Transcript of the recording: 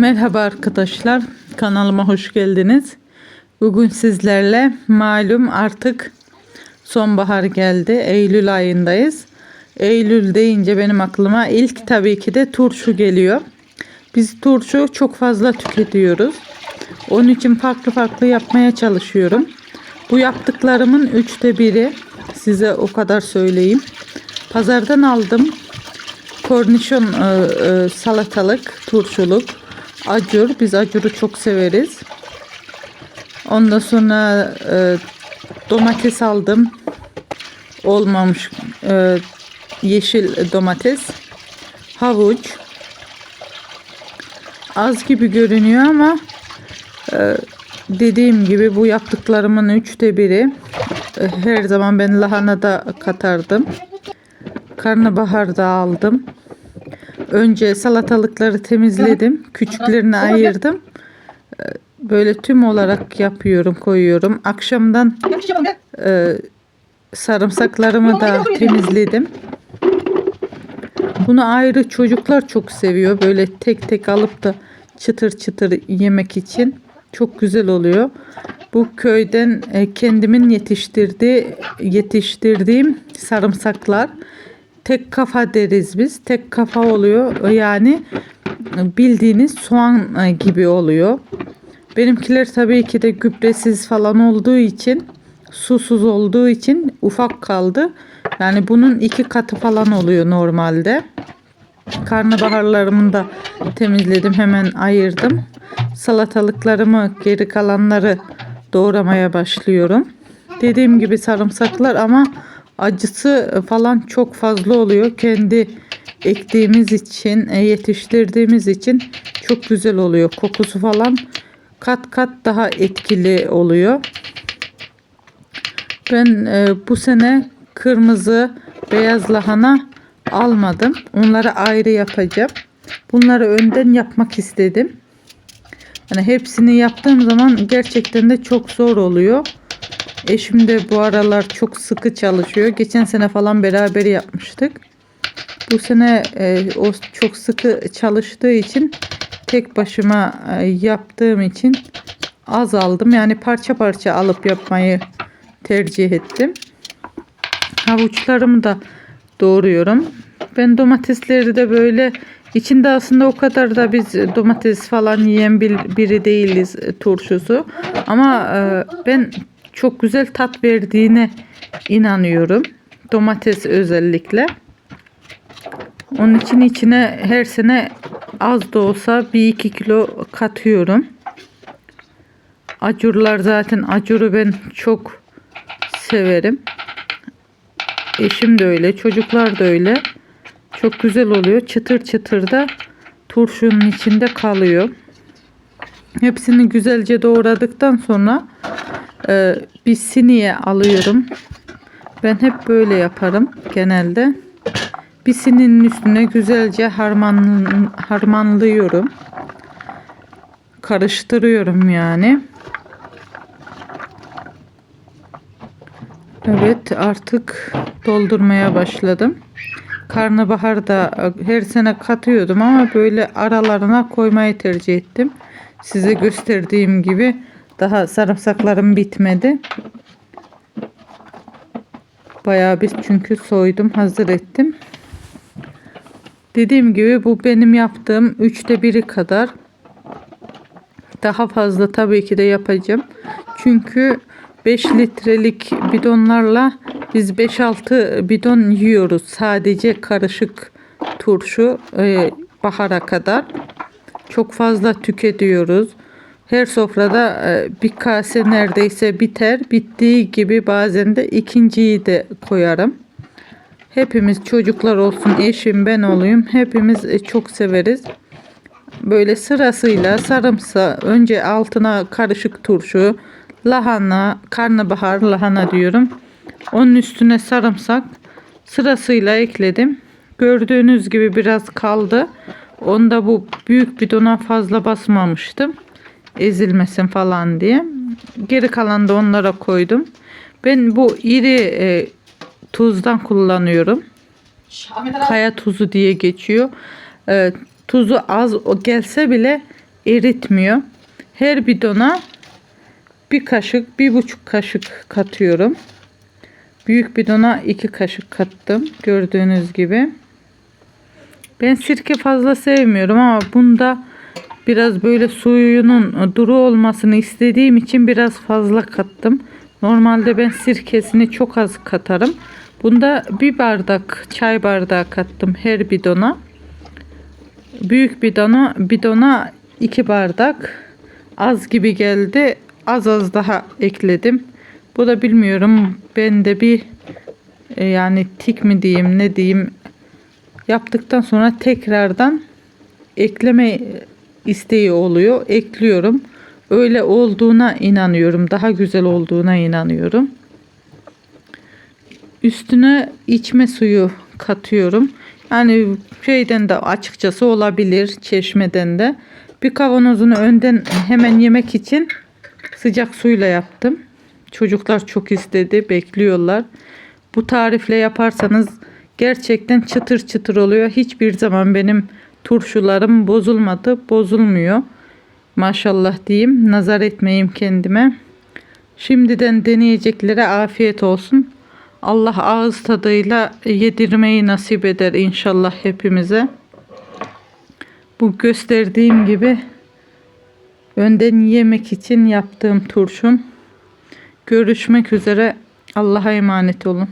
Merhaba arkadaşlar, kanalıma hoş geldiniz. Bugün sizlerle malum artık sonbahar geldi, Eylül ayındayız. Eylül deyince benim aklıma ilk tabii ki de turşu geliyor. Biz turşu çok fazla tüketiyoruz. Onun için farklı farklı yapmaya çalışıyorum. Bu yaptıklarımın üçte biri size o kadar söyleyeyim. Pazardan aldım. Kornişon e, e, salatalık, turşuluk, acur. Biz acuru çok severiz. Ondan sonra e, domates aldım. Olmamış e, yeşil domates. Havuç. Az gibi görünüyor ama e, dediğim gibi bu yaptıklarımın üçte biri. E, her zaman ben lahana da katardım. Karnabahar da aldım. Önce salatalıkları temizledim. Küçüklerini ayırdım. E, Böyle tüm olarak yapıyorum, koyuyorum. Akşamdan e, sarımsaklarımı da temizledim. Bunu ayrı çocuklar çok seviyor. Böyle tek tek alıp da çıtır çıtır yemek için çok güzel oluyor. Bu köyden e, kendimin yetiştirdiği yetiştirdiğim sarımsaklar. Tek kafa deriz biz. Tek kafa oluyor. Yani bildiğiniz soğan e, gibi oluyor. Benimkiler tabii ki de gübresiz falan olduğu için susuz olduğu için ufak kaldı. Yani bunun iki katı falan oluyor normalde. Karnabaharlarımı da temizledim hemen ayırdım. Salatalıklarımı geri kalanları doğramaya başlıyorum. Dediğim gibi sarımsaklar ama acısı falan çok fazla oluyor. Kendi ektiğimiz için, e, yetiştirdiğimiz için çok güzel oluyor. Kokusu falan kat kat daha etkili oluyor. Ben e, bu sene kırmızı, beyaz lahana almadım. Onları ayrı yapacağım. Bunları önden yapmak istedim. Yani hepsini yaptığım zaman gerçekten de çok zor oluyor. Eşim de bu aralar çok sıkı çalışıyor. Geçen sene falan beraber yapmıştık. Bu sene e, o çok sıkı çalıştığı için tek başıma e, yaptığım için az aldım. Yani parça parça alıp yapmayı tercih ettim. Havuçlarımı da doğruyorum. Ben domatesleri de böyle içinde aslında o kadar da biz domates falan yiyen bir, biri değiliz e, turşusu. Ama e, ben çok güzel tat verdiğine inanıyorum. Domates özellikle. Onun için içine her sene az da olsa bir iki kilo katıyorum. Acurlar zaten acuru ben çok severim. Eşim de öyle, çocuklar da öyle. Çok güzel oluyor. Çıtır çıtır da turşunun içinde kalıyor. Hepsini güzelce doğradıktan sonra e, bir siniye alıyorum. Ben hep böyle yaparım genelde. Bir sininin üstüne güzelce harman, harmanlıyorum. Karıştırıyorum yani. Evet artık doldurmaya başladım. Karnabahar da her sene katıyordum ama böyle aralarına koymayı tercih ettim. Size gösterdiğim gibi daha sarımsaklarım bitmedi. Bayağı bir çünkü soydum hazır ettim. Dediğim gibi bu benim yaptığım üçte biri kadar. Daha fazla tabii ki de yapacağım. Çünkü 5 litrelik bidonlarla biz 5-6 bidon yiyoruz. Sadece karışık turşu e, bahara kadar. Çok fazla tüketiyoruz. Her sofrada e, bir kase neredeyse biter. Bittiği gibi bazen de ikinciyi de koyarım. Hepimiz çocuklar olsun, eşim ben olayım. Hepimiz e, çok severiz. Böyle sırasıyla sarımsa önce altına karışık turşu, lahana, karnabahar lahana diyorum. Onun üstüne sarımsak sırasıyla ekledim. Gördüğünüz gibi biraz kaldı. Onda bu büyük bidona fazla basmamıştım. Ezilmesin falan diye. Geri kalan da onlara koydum. Ben bu iri e, tuzdan kullanıyorum. Kaya tuzu diye geçiyor. E, tuzu az o gelse bile eritmiyor. Her bidona bir kaşık, bir buçuk kaşık katıyorum. Büyük bidona iki kaşık kattım. Gördüğünüz gibi. Ben sirke fazla sevmiyorum ama bunda biraz böyle suyunun duru olmasını istediğim için biraz fazla kattım. Normalde ben sirkesini çok az katarım. Bunda bir bardak çay bardağı kattım her bidona. Büyük bidona bidona iki bardak az gibi geldi. Az az daha ekledim. Bu da bilmiyorum. Ben de bir e, yani tik mi diyeyim ne diyeyim yaptıktan sonra tekrardan ekleme isteği oluyor. Ekliyorum. Öyle olduğuna inanıyorum. Daha güzel olduğuna inanıyorum. Üstüne içme suyu katıyorum. Yani şeyden de açıkçası olabilir çeşmeden de. Bir kavanozunu önden hemen yemek için sıcak suyla yaptım. Çocuklar çok istedi, bekliyorlar. Bu tarifle yaparsanız gerçekten çıtır çıtır oluyor. Hiçbir zaman benim turşularım bozulmadı, bozulmuyor. Maşallah diyeyim, nazar etmeyeyim kendime. Şimdiden deneyeceklere afiyet olsun. Allah ağız tadıyla yedirmeyi nasip eder inşallah hepimize. Bu gösterdiğim gibi önden yemek için yaptığım turşum. Görüşmek üzere. Allah'a emanet olun.